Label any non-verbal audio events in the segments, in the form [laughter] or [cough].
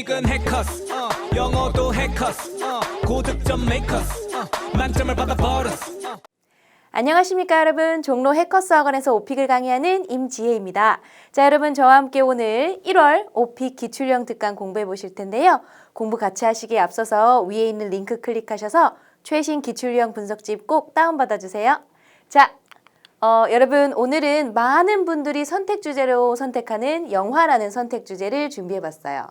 오픽은 해커스 어, 영어도 해커스 어, 고득점 메이커스 어, 만점을 받아버렸어 어. 안녕하십니까 여러분 종로 해커스 학원에서 오픽을 강의하는 임지혜입니다. 자 여러분 저와 함께 오늘 1월 오픽 기출형 특강 공부해 보실 텐데요. 공부 같이 하시기에 앞서서 위에 있는 링크 클릭하셔서 최신 기출형 분석집 꼭 다운받아 주세요. 자 어, 여러분 오늘은 많은 분들이 선택 주제로 선택하는 영화라는 선택 주제를 준비해 봤어요.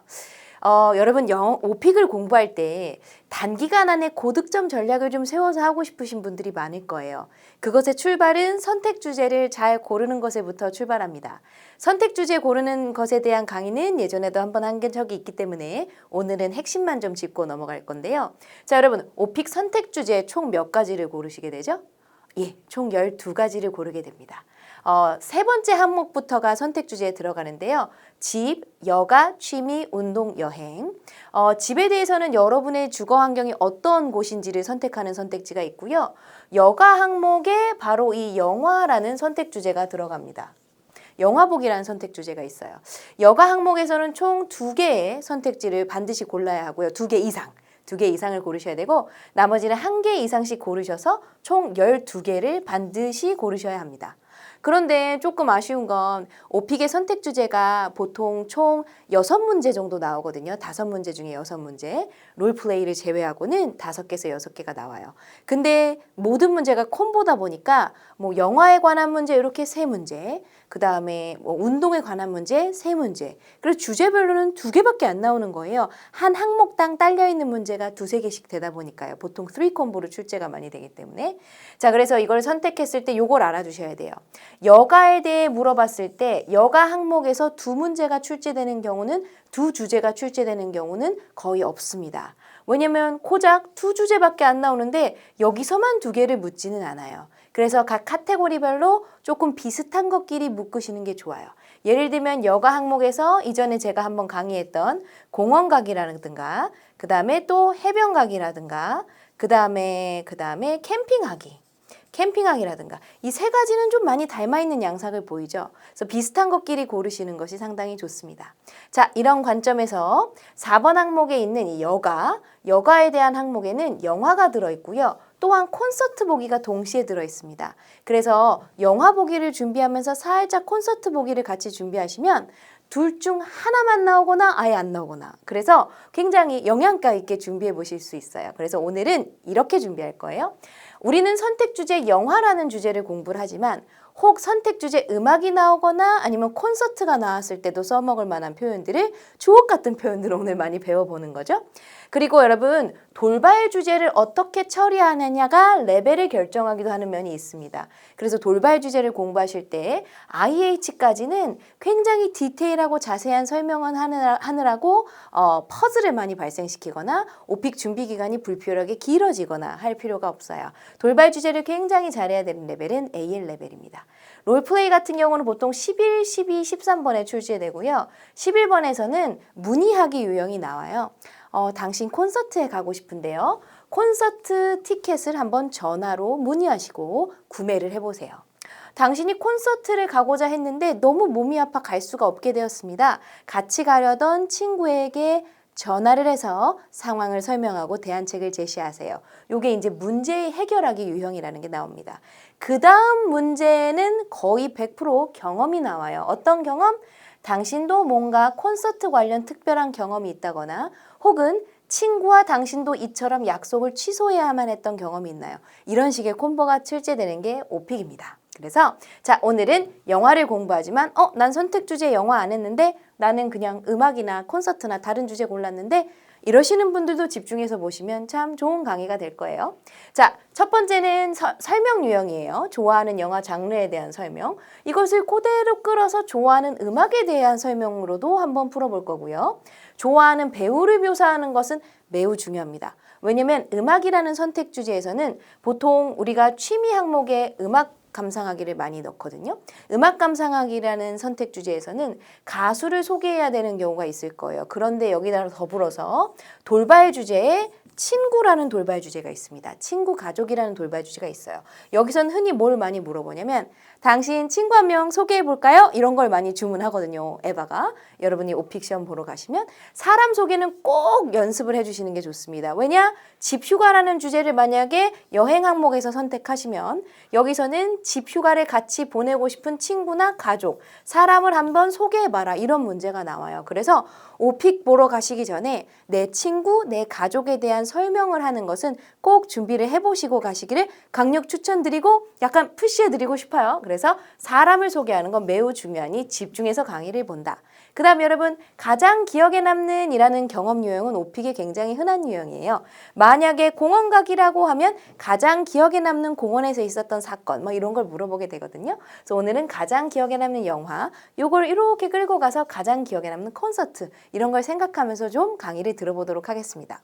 어, 여러분 영, 오픽을 공부할 때 단기간 안에 고득점 전략을 좀 세워서 하고 싶으신 분들이 많을 거예요. 그것의 출발은 선택 주제를 잘 고르는 것에부터 출발합니다. 선택 주제 고르는 것에 대한 강의는 예전에도 한번 한 적이 있기 때문에 오늘은 핵심만 좀 짚고 넘어갈 건데요. 자, 여러분 오픽 선택 주제 총 몇 가지를 고르시게 되죠? 예, 총 12가지를 고르게 됩니다. 어, 세 번째 항목부터가 선택 주제에 들어가는데요. 집, 여가, 취미, 운동, 여행. 어, 집에 대해서는 여러분의 주거 환경이 어떤 곳인지를 선택하는 선택지가 있고요. 여가 항목에 바로 이 영화라는 선택 주제가 들어갑니다. 영화 보기라는 선택 주제가 있어요. 여가 항목에서는 총 두 개의 선택지를 반드시 골라야 하고요. 두 개 이상. 두 개 이상을 고르셔야 되고 나머지는 한 개 이상씩 고르셔서 총 12개를 반드시 고르셔야 합니다. 그런데 조금 아쉬운 건 오픽의 선택 주제가 보통 총 6문제 정도 나오거든요. 5문제 중에 6문제. 롤플레이를 제외하고는 5개에서 6개가 나와요. 근데 모든 문제가 콤보다 보니까 뭐 영화에 관한 문제 이렇게 세 문제, 그 다음에 뭐 운동에 관한 문제 세 문제, 그리고 주제별로는 두 개밖에 안 나오는 거예요. 한 항목당 딸려 있는 문제가 두세 개씩 되다 보니까요. 보통 3 콤보로 출제가 많이 되기 때문에. 자, 그래서 이걸 선택했을 때 요걸 알아두셔야 돼요. 여가에 대해 물어봤을 때 여가 항목에서 두 문제가 출제되는 경우는 두 주제가 출제되는 경우는 거의 없습니다. 왜냐면 고작 두 주제밖에 안 나오는데 여기서만 두 개를 묻지는 않아요. 그래서 각 카테고리별로 조금 비슷한 것끼리 묶으시는 게 좋아요. 예를 들면 여가 항목에서 이전에 제가 한번 강의했던 공원가기라든가 그 다음에 또 해변가기라든가 그 다음에 그 다음에 캠핑하기 캠핑하기라든가 이 세 가지는 좀 많이 닮아 있는 양상을 보이죠. 그래서 비슷한 것끼리 고르시는 것이 상당히 좋습니다. 자, 이런 관점에서 4번 항목에 있는 이 여가, 여가에 대한 항목에는 영화가 들어 있고요. 또한 콘서트 보기가 동시에 들어 있습니다. 그래서 영화 보기를 준비하면서 살짝 콘서트 보기를 같이 준비하시면 둘 중 하나만 나오거나 아예 안 나오거나 그래서 굉장히 영양가 있게 준비해 보실 수 있어요. 그래서 오늘은 이렇게 준비할 거예요. 우리는 선택 주제 영화라는 주제를 공부를 하지만 혹 선택 주제 음악이 나오거나 아니면 콘서트가 나왔을 때도 써먹을 만한 표현들을 주옥 같은 표현들을 오늘 많이 배워보는 거죠. 그리고 여러분 돌발 주제를 어떻게 처리하느냐가 레벨을 결정하기도 하는 면이 있습니다. 그래서 돌발 주제를 공부하실 때 IH까지는 굉장히 디테일하고 자세한 설명을 하느라, 하느라고 어, 퍼즐을 많이 발생시키거나 오픽 준비 기간이 불필요하게 길어지거나 할 필요가 없어요. 돌발 주제를 굉장히 잘해야 되는 레벨은 AL 레벨입니다. 롤플레이 같은 경우는 보통 11, 12, 13번에 출제되고요. 11번에서는 문의하기 유형이 나와요. 어, 당신 콘서트에 가고 싶은데요. 콘서트 티켓을 한번 전화로 문의하시고 구매를 해보세요. 당신이 콘서트를 가고자 했는데 너무 몸이 아파 갈 수가 없게 되었습니다. 같이 가려던 친구에게 전화를 해서 상황을 설명하고 대안책을 제시하세요. 요게 이제 문제 해결하기 유형이라는 게 나옵니다. 그 다음 문제는 거의 100% 경험이 나와요. 어떤 경험? 당신도 뭔가 콘서트 관련 특별한 경험이 있다거나 혹은 친구와 당신도 이처럼 약속을 취소해야만 했던 경험이 있나요? 이런 식의 콤보가 출제되는 게 오픽입니다. 그래서 자 오늘은 영화를 공부하지만 어 난 선택 주제 영화 안 했는데 나는 그냥 음악이나 콘서트나 다른 주제 골랐는데 이러시는 분들도 집중해서 보시면 참 좋은 강의가 될 거예요. 자, 첫 번째는 서- 설명 유형이에요. 좋아하는 영화 장르에 대한 설명. 이것을 그대로 끌어서 좋아하는 음악에 대한 설명으로도 한번 풀어볼 거고요. 좋아하는 배우를 묘사하는 것은 매우 중요합니다. 왜냐면 음악이라는 선택 주제에서는 보통 우리가 취미 항목에 음악 감상하기를 많이 넣거든요. 음악 감상하기라는 선택 주제에서는 가수를 소개해야 되는 경우가 있을 거예요. 그런데 여기다 더불어서 돌발 주제에 친구라는 돌발 주제가 있습니다. 친구 가족이라는 돌발 주제가 있어요. 여기선 흔히 뭘 많이 물어보냐면 당신 친구 한 명 소개해 볼까요? 이런 걸 많이 주문하거든요. 에바가 여러분이 오픽 시험 보러 가시면 사람 소개는 꼭 연습을 해 주시는 게 좋습니다. 왜냐? 집 휴가라는 주제를 만약에 여행 항목에서 선택하시면 여기서는 집 휴가를 같이 보내고 싶은 친구나 가족, 사람을 한번 소개해봐라 이런 문제가 나와요. 그래서 오픽 보러 가시기 전에 내 친구, 내 가족에 대한 설명을 하는 것은 꼭 준비를 해보시고 가시기를 강력 추천드리고 약간 푸시해드리고 싶어요. 그래서 사람을 소개하는 건 매우 중요하니 집중해서 강의를 본다. 그 다음 여러분 가장 기억에 남는 이라는 경험 유형은 오픽이 굉장히 흔한 유형이에요. 만약에 공원 가기라고 하면 가장 기억에 남는 공원에서 있었던 사건 뭐 이런 걸 물어보게 되거든요. 그래서 오늘은 가장 기억에 남는 영화 요걸 이렇게 끌고 가서 가장 기억에 남는 콘서트 이런 걸 생각하면서 좀 강의를 들어보도록 하겠습니다.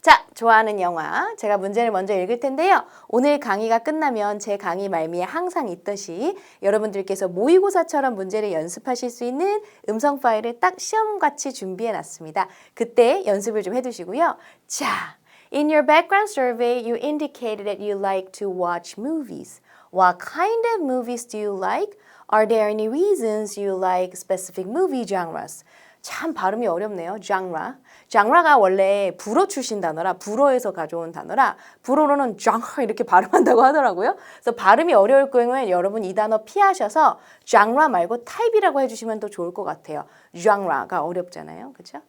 자, 좋아하는 영화. 제가 문제를 먼저 읽을 텐데요. 오늘 강의가 끝나면 제 강의 말미에 항상 있듯이 여러분들께서 모의고사처럼 문제를 연습하실 수 있는 음성 파일을 딱 시험같이 준비해 놨습니다. 그때 연습을 좀 해두시고요. 자, in your background survey, you indicated that you like to watch movies. What kind of movies do you like? Are there any reasons you like specific movie genres? 참 발음이 어렵네요. genre. 장라가 원래 불어 출신 단어라 불어에서 가져온 단어라 불어로는 genre 이렇게 발음한다고 하더라고요. 그래서 발음이 어려울 경우에 여러분 이 단어 피하셔서 genre 말고 타입이라고 해주시면 더 좋을 것 같아요. genre가 어렵잖아요, 그렇죠?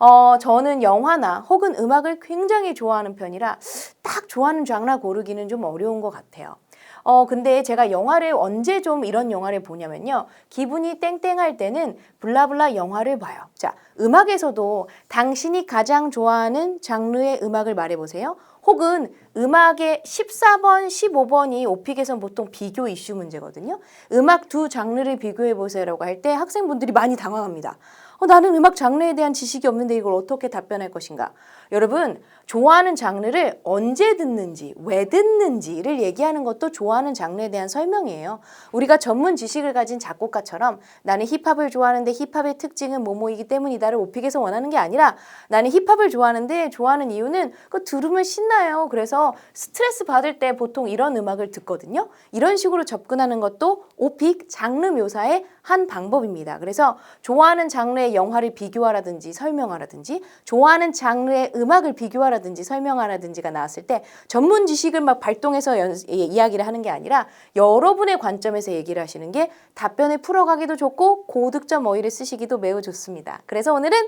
어, 저는 영화나 혹은 음악을 굉장히 좋아하는 편이라 딱 좋아하는 장르 고르기는 좀 어려운 것 같아요. 어, 근데 제가 영화를 언제 좀 이런 영화를 보냐면요. 기분이 땡땡할 때는 블라블라 영화를 봐요. 자, 음악에서도 당신이 가장 좋아하는 장르의 음악을 말해보세요. 혹은 음악의 14번, 15번이 오픽에선 보통 비교 이슈 문제거든요. 음악 두 장르를 비교해보세요라고 할 때 학생분들이 많이 당황합니다. 어, 나는 음악 장르에 대한 지식이 없는데 이걸 어떻게 답변할 것인가? 여러분, 좋아하는 장르를 언제 듣는지, 왜 듣는지를 얘기하는 것도 좋아하는 장르에 대한 설명이에요. 우리가 전문 지식을 가진 작곡가처럼 나는 힙합을 좋아하는데 힙합의 특징은 뭐뭐이기 때문이다를 오픽에서 원하는 게 아니라 나는 힙합을 좋아하는데 좋아하는 이유는 그 들으면 신나요. 그래서 스트레스 받을 때 보통 이런 음악을 듣거든요. 이런 식으로 접근하는 것도 오픽 장르 묘사의 한 방법입니다. 그래서 좋아하는 장르의 영화를 비교하라든지 설명하라든지 좋아하는 장르의 음 악을 비교하라든지 설명하라든지가 나왔을 때 전문 지식을 막 발동해서 연, 예, 이야기를 하는 게 아니라 여러분의 관점에서 얘기를 하시는 게 답변을 풀어가기도 좋고 고득점 어휘를 쓰시기도 매우 좋습니다. 그래서 오늘은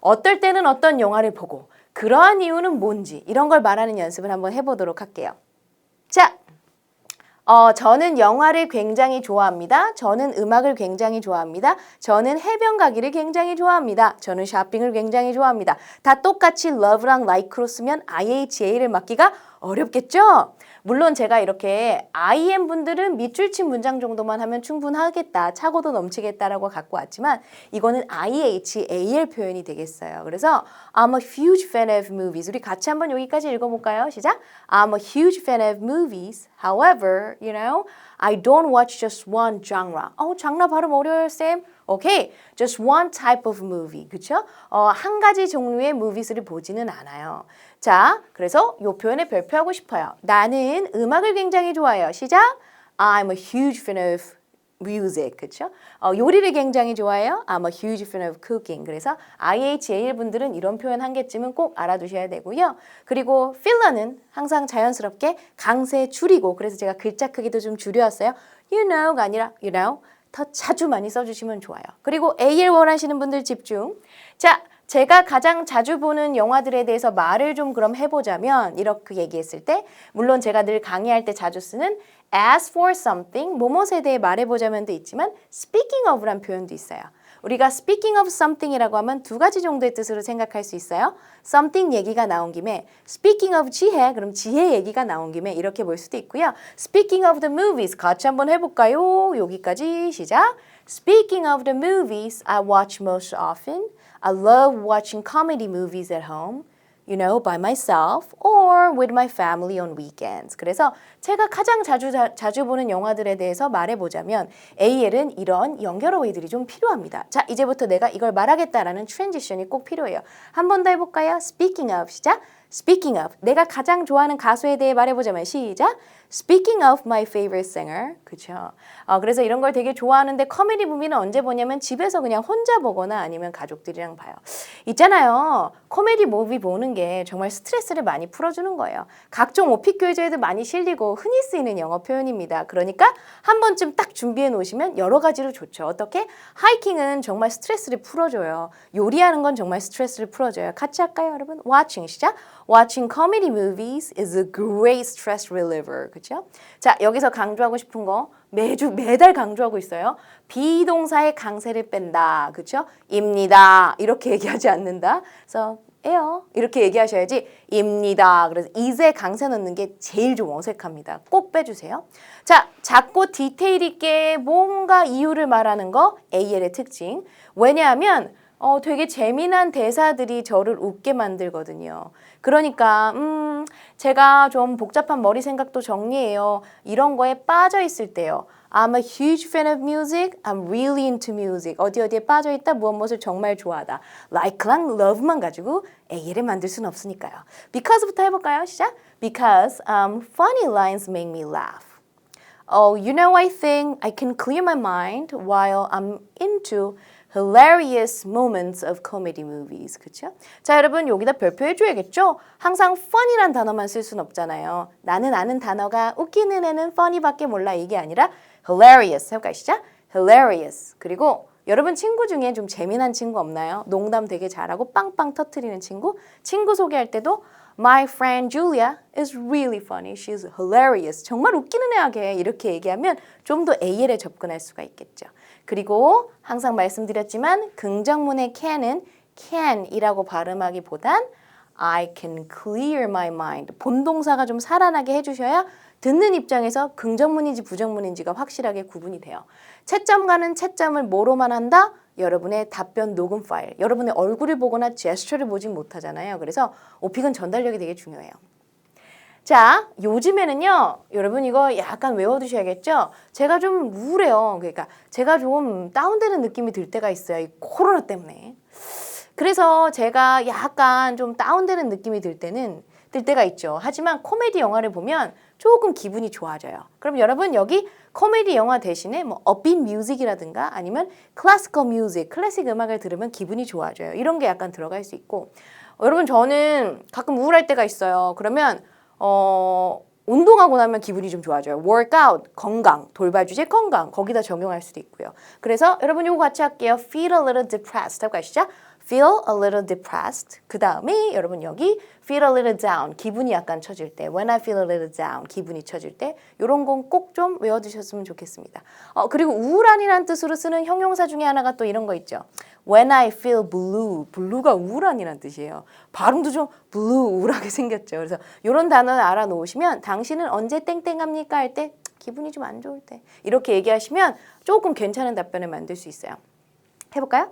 어떨 때는 어떤 영화를 보고 그러한 이유는 뭔지 이런 걸 말하는 연습을 한번 해보도록 할게요. 자, 어, 저는 영화를 굉장히 좋아합니다. 저는 음악을 굉장히 좋아합니다. 저는 해변 가기를 굉장히 좋아합니다. 저는 쇼핑을 굉장히 좋아합니다. 다 똑같이 love랑 like로 쓰면 IHA를 맡기가 어렵겠죠? 물론 제가 이렇게 IM 분들은 밑줄 친 문장 정도만 하면 충분하겠다, 차고도 넘치겠다라고 갖고 왔지만 이거는 IHAL 표현이 되겠어요. 그래서 I'm a huge fan of movies. 우리 같이 한번 여기까지 읽어볼까요? 시작. I'm a huge fan of movies. However, you know, I don't watch just one genre. 어, 장르 발음 어려워요, 쌤. 오케이, just one type of movie, 그렇죠? 어, 한 가지 종류의 movies를 보지는 않아요. 자, 그래서 이 표현에 별표하고 싶어요. 나는 음악을 굉장히 좋아해요. 시작. I'm a huge fan of music, 그렇죠? 어, 요리를 굉장히 좋아해요. I'm a huge fan of cooking. 그래서 IHAL 분들은 이런 표현 한 개쯤은 꼭 알아두셔야 되고요. 그리고 필러는 항상 자연스럽게 강세 줄이고 그래서 제가 글자 크기도 좀 줄여왔어요. You know가 아니라 you know. 더 자주 많이 써주시면 좋아요. 그리고 AL 원하시는 분들 집중. 자, 제가 가장 자주 보는 영화들에 대해서 말을 좀 그럼 해보자면 이렇게 얘기했을 때 물론 제가 늘 강의할 때 자주 쓰는 as for something 뭐뭇에 대해 말해보자면도 있지만 speaking of란 표현도 있어요. 우리가 speaking of something이라고 하면 두 가지 정도의 뜻으로 생각할 수 있어요. something 얘기가 나온 김에 speaking of 지혜 그럼 지혜 얘기가 나온 김에 이렇게 볼 수도 있고요. speaking of the movies 같이 한번 해볼까요? 여기까지 시작. Speaking of the movies I watch most often. I love watching comedy movies at home. You know, by myself or with my family on weekends. 그래서 제가 가장 자주 자, 자주 보는 영화들에 대해서 말해 보자면 AL은 이런 연결 어휘들이 좀 필요합니다. 자, 이제부터 내가 이걸 말하겠다라는 트랜지션이 꼭 필요해요. 한 번 더 해볼까요? Speaking of 시작. Speaking of 내가 가장 좋아하는 가수에 대해 말해 보자면 시작. Speaking of my favorite singer, 그렇죠. 어, 그래서 이런 걸 되게 좋아하는데 코미디 무비는 언제 보냐면 집에서 그냥 혼자 보거나 아니면 가족들이랑 봐요. 있잖아요. 코미디 무비 보는 게 정말 스트레스를 많이 풀어주는 거예요. 각종 오픽 교재에도 많이 실리고 흔히 쓰이는 영어 표현입니다. 그러니까 한 번쯤 딱 준비해 놓으시면 여러 가지로 좋죠. 어떻게? 하이킹은 정말 스트레스를 풀어줘요. 요리하는 건 정말 스트레스를 풀어줘요. 같이 할까요, 여러분? Watching 시작. Watching comedy movies is a great stress reliever. 그렇죠? 자, 여기서 강조하고 싶은 거 매주 매달 강조하고 있어요. 비동사의 강세를 뺀다. 그렇죠? 입니다. 이렇게 [laughs] 얘기하지 않는다. 그래서 에요. 이렇게 얘기하셔야지 입니다. 그래서 is에 강세 넣는 게 제일 좀 어색합니다. 꼭 빼주세요. 자, 작고 디테일 있게 뭔가 이유를 말하는 거 AL의 특징. 왜냐하면 어, 되게 재미난 대사들이 저를 웃게 만들거든요. 그러니까, 음, 제가 좀 복잡한 머리 생각도 정리해요. 이런 거에 빠져 있을 때요. I'm a huge fan of music. I'm really into music. 어디 어디에 빠져 있다. 무엇 무엇을 정말 좋아하다. Like랑 love만 가지고 AL을 만들 수는 없으니까요. Because부터 해볼까요? 시작. Because um, funny lines make me laugh. Oh, you know, I think I can clear my mind while I'm into hilarious moments of comedy movies. 그쵸? 자, 여러분, 여기다 별표 해줘야겠죠? 항상 fun이란 단어만 쓸 순 없잖아요. 나는 아는 단어가 웃기는 애는 funny밖에 몰라. 이게 아니라 hilarious. 해볼까요? 시작. hilarious. 그리고 여러분 친구 중에 좀 재미난 친구 없나요? 농담 되게 잘하고 빵빵 터트리는 친구? 친구 소개할 때도 My friend Julia is really funny. She's hilarious. 정말 웃기는 애하게 이렇게 얘기하면 좀 더 AL에 접근할 수가 있겠죠. 그리고 항상 말씀드렸지만 긍정문의 can은 can이라고 발음하기보단 I can clear my mind. 본동사가 좀 살아나게 해주셔야 듣는 입장에서 긍정문인지 부정문인지가 확실하게 구분이 돼요. 채점과는 채점을 뭐로만 한다? 여러분의 답변 녹음 파일. 여러분의 얼굴을 보거나 제스처를 보진 못하잖아요. 그래서 오픽은 전달력이 되게 중요해요. 자, 요즘에는요, 여러분 이거 약간 외워두셔야겠죠? 제가 좀 우울해요. 그러니까 제가 좀 다운되는 느낌이 들 때가 있어요. 이 코로나 때문에. 그래서 제가 약간 좀 다운되는 느낌이 들 때는 들 때가 있죠. 하지만 코미디 영화를 보면 조금 기분이 좋아져요. 그럼 여러분 여기 코미디 영화 대신에 뭐 업빈 뮤직이라든가 아니면 클래시컬 뮤직, 클래식 음악을 들으면 기분이 좋아져요. 이런 게 약간 들어갈 수 있고 어, 여러분 저는 가끔 우울할 때가 있어요. 그러면 어 운동하고 나면 기분이 좀 좋아져요. workout 건강 돌발 주제 건강 거기다 적용할 수도 있고요. 그래서 여러분 이거 같이 할게요. feel a little depressed 하고 가시죠. Feel a little depressed. 그 다음에 여러분 여기 feel a little down. 기분이 약간 처질 때. when I feel a little down. 기분이 처질 때. 이런 건 꼭 좀 외워두셨으면 좋겠습니다. 어, 그리고 우울한이라는 뜻으로 쓰는 형용사 중에 하나가 또 이런 거 있죠. when I feel blue. blue가 우울한이라는 뜻이에요. 발음도 좀 blue 우울하게 [laughs] 생겼죠. 그래서 이런 단어를 알아놓으시면 당신은 언제 땡땡합니까? 할 때 기분이 좀 안 좋을 때. 이렇게 얘기하시면 조금 괜찮은 답변을 만들 수 있어요. 해볼까요?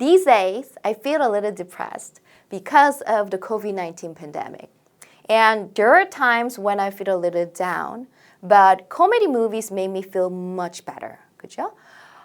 These days, I feel a little depressed because of the COVID 19 pandemic. And there are times when I feel a little down, but comedy movies make me feel much better. 그죠?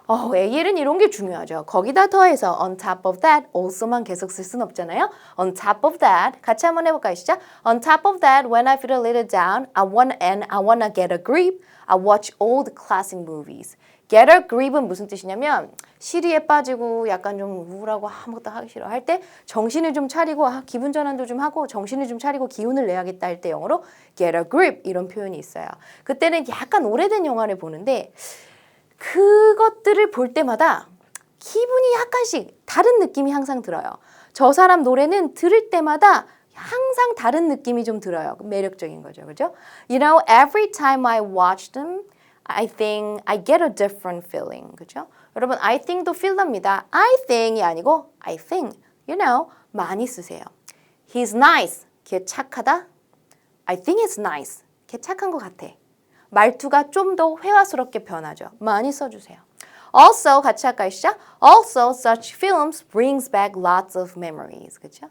어, AL은 이런 게 중요하죠. 거기다 더해서 on top of that, also만 계속 쓸 순 없잖아요. on top of that, 같이 한번 해볼까요, 시작? On top of that, when I feel a little down, I want and I wanna get a grip. I watch old classic movies. Get a grip은 무슨 뜻이냐면 시리에 빠지고 약간 좀 우울하고 아무것도 하기 싫어 할 때 정신을 좀 차리고 아, 기분 전환도 좀 하고 정신을 좀 차리고 기운을 내야겠다 할 때 영어로 get a grip 이런 표현이 있어요. 그때는 약간 오래된 영화를 보는데 그것들을 볼 때마다 기분이 약간씩 다른 느낌이 항상 들어요. 저 사람 노래는 들을 때마다 항상 다른 느낌이 좀 들어요. 매력적인 거죠. 그죠? You know, every time I watch them, I think I get a different feeling. 그죠? 여러분, I think도 feel납니다. I think이 아니고 I think. You know, 많이 쓰세요. He's nice. 걔 착하다. I think it's nice. 걔 착한 것 같아. 말투가 좀 더 회화스럽게 변하죠. 많이 써주세요. Also 같이 할까요? 시작. Also such films brings back lots of memories. 그렇죠?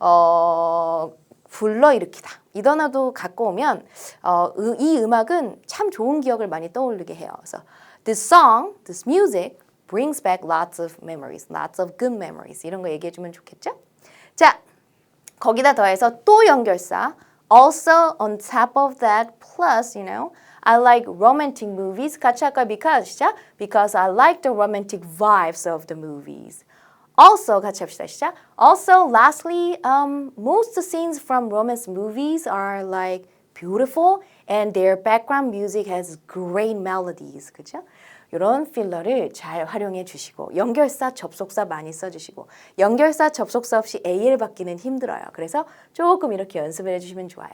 어, 불러일으키다. 이 단어도 갖고 오면 어, 이- 이 음악은 참 좋은 기억을 많이 떠올리게 해요. 그래서 this song, this music brings back lots of memories, lots of good memories 이런 거 얘기해 주면 좋겠죠? 자, 거기다 더해서 또 연결사 also on top of that plus you know I like romantic movies 같이 할까요? because 시작 because I like the romantic vibes of the movies also 같이 합시다 시작 also lastly um, most scenes from romance movies are like beautiful and their background music has great melodies 그죠? 이런 필러를 잘 활용해 주시고 연결사 접속사 많이 써주시고 연결사 접속사 없이 AL 받기는 힘들어요. 그래서 조금 이렇게 연습을 해주시면 좋아요.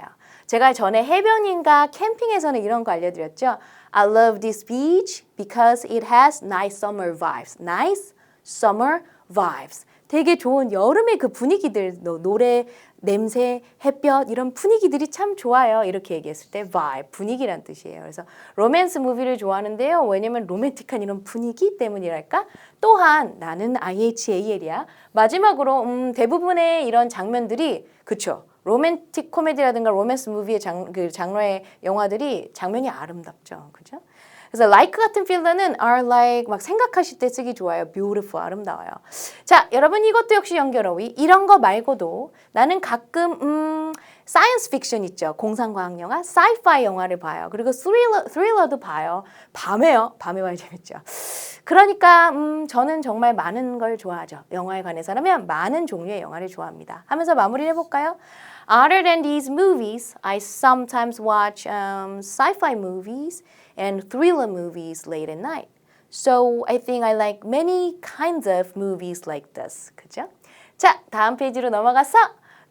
제가 전에 해변인가 캠핑에서는 이런 거 알려드렸죠. I love this beach because it has nice summer vibes. Nice summer vibes. 되게 좋은 여름의 그 분위기들 노- 노래 냄새 햇볕 이런 분위기들이 참 좋아요. 이렇게 얘기했을 때 vibe 분위기란 뜻이에요. 그래서 로맨스 무비를 좋아하는데요. 왜냐면 로맨틱한 이런 분위기 때문이랄까? 또한 나는 IHAL이야 마지막으로 음, 대부분의 이런 장면들이 그쵸? 로맨틱 코미디라든가 로맨스 무비의 장, 그 장르의 영화들이 장면이 아름답죠. 그죠 그래서 like 같은 필러는 are like 막 생각하실 때 쓰기 좋아요. beautiful 아름다워요. 자, 여러분 이것도 역시 연결 어휘. 이런 거 말고도 나는 가끔 음 사이언스 픽션 있죠. 공상과학 영화, sci-fi 영화를 봐요. 그리고 스릴러 스릴러도 봐요. 밤에요. 밤에 봐야 재밌죠. 그러니까 음 저는 정말 많은 걸 좋아하죠. 영화에 관해서라면 많은 종류의 영화를 좋아합니다. 하면서 마무리를 해 볼까요? Other than these movies, I sometimes watch um, sci-fi movies and thriller movies late at night. So I think I like many kinds of movies like this. 그죠? 자, 다음 페이지로 넘어가서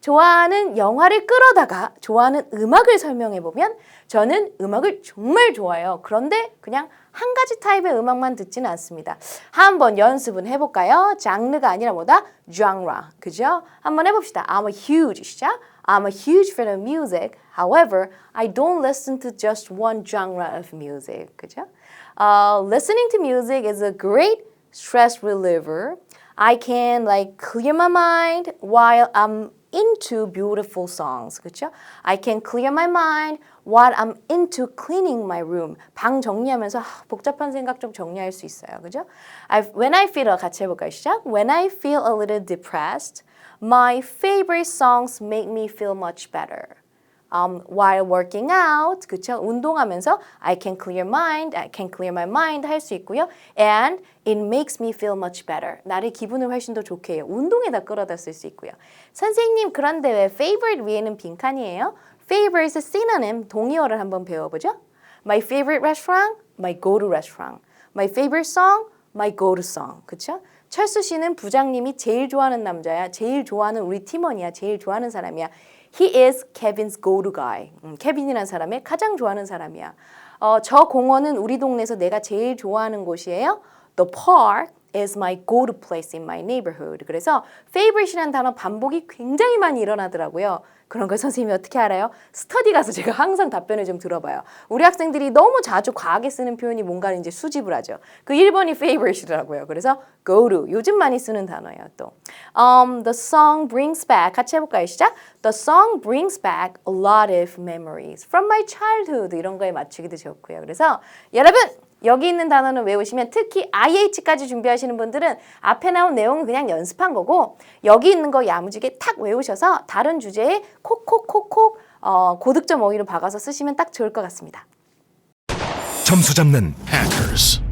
좋아하는 영화를 끌어다가 좋아하는 음악을 설명해 보면 저는 음악을 정말 좋아해요. 그런데 그냥 한 가지 타입의 음악만 듣지는 않습니다. 한번 연습은 해볼까요? 장르가 아니라 뭐다? genre. 그죠? 한번 해봅시다. I'm a huge 시작. I'm a huge fan of music. However, I don't listen to just one genre of music. 그죠? Uh, listening to music is a great stress reliever. I can like clear my mind while I'm into beautiful songs. 그렇죠? I can clear my mind while I'm into cleaning my room. 방 정리하면서 아, 복잡한 생각 좀 정리할 수 있어요. 그죠? I, when I feel 같이 해볼까요? 시작. When I feel a little depressed, my favorite songs make me feel much better. um, while working out, 그쵸? 운동하면서 I can clear mind, I can clear my mind 할 수 있고요. And it makes me feel much better. 나를 기분을 훨씬 더 좋게 해요. 운동에다 끌어다 쓸 수 있고요. 선생님, 그런데 왜 favorite 위에는 빈칸이에요? Favorite synonym 동의어를 한번 배워보죠. My favorite restaurant, my go-to restaurant. My favorite song, my go-to song. 그쵸? 철수 씨는 부장님이 제일 좋아하는 남자야. 제일 좋아하는 우리 팀원이야. 제일 좋아하는 사람이야. He is Kevin's go-to guy. 음, 케빈이라는 사람의 가장 좋아하는 사람이야. 어, 저 공원은 우리 동네에서 내가 제일 좋아하는 곳이에요. The park is my go-to place in my neighborhood. 그래서 favorite이라는 단어 반복이 굉장히 많이 일어나더라고요. 그런 걸 선생님이 어떻게 알아요? 스터디 가서 제가 항상 답변을 좀 들어봐요. 우리 학생들이 너무 자주 과하게 쓰는 표현이 뭔가를 이제 수집을 하죠. 그 1번이 favorite이더라고요. 그래서 go to 요즘 많이 쓰는 단어예요. 또 um, the song brings back 같이 해볼까요? 시작. The song brings back a lot of memories from my childhood 이런 거에 맞추기도 좋고요. 그래서 여러분 여기 있는 단어는 외우시면 특히 IH까지 준비하시는 분들은 앞에 나온 내용은 그냥 연습한 거고 여기 있는 거 야무지게 탁 외우셔서 다른 주제에 콕콕콕콕 어, 고득점 어휘로 박아서 쓰시면 딱 좋을 것 같습니다. 점수 잡는 Hackers.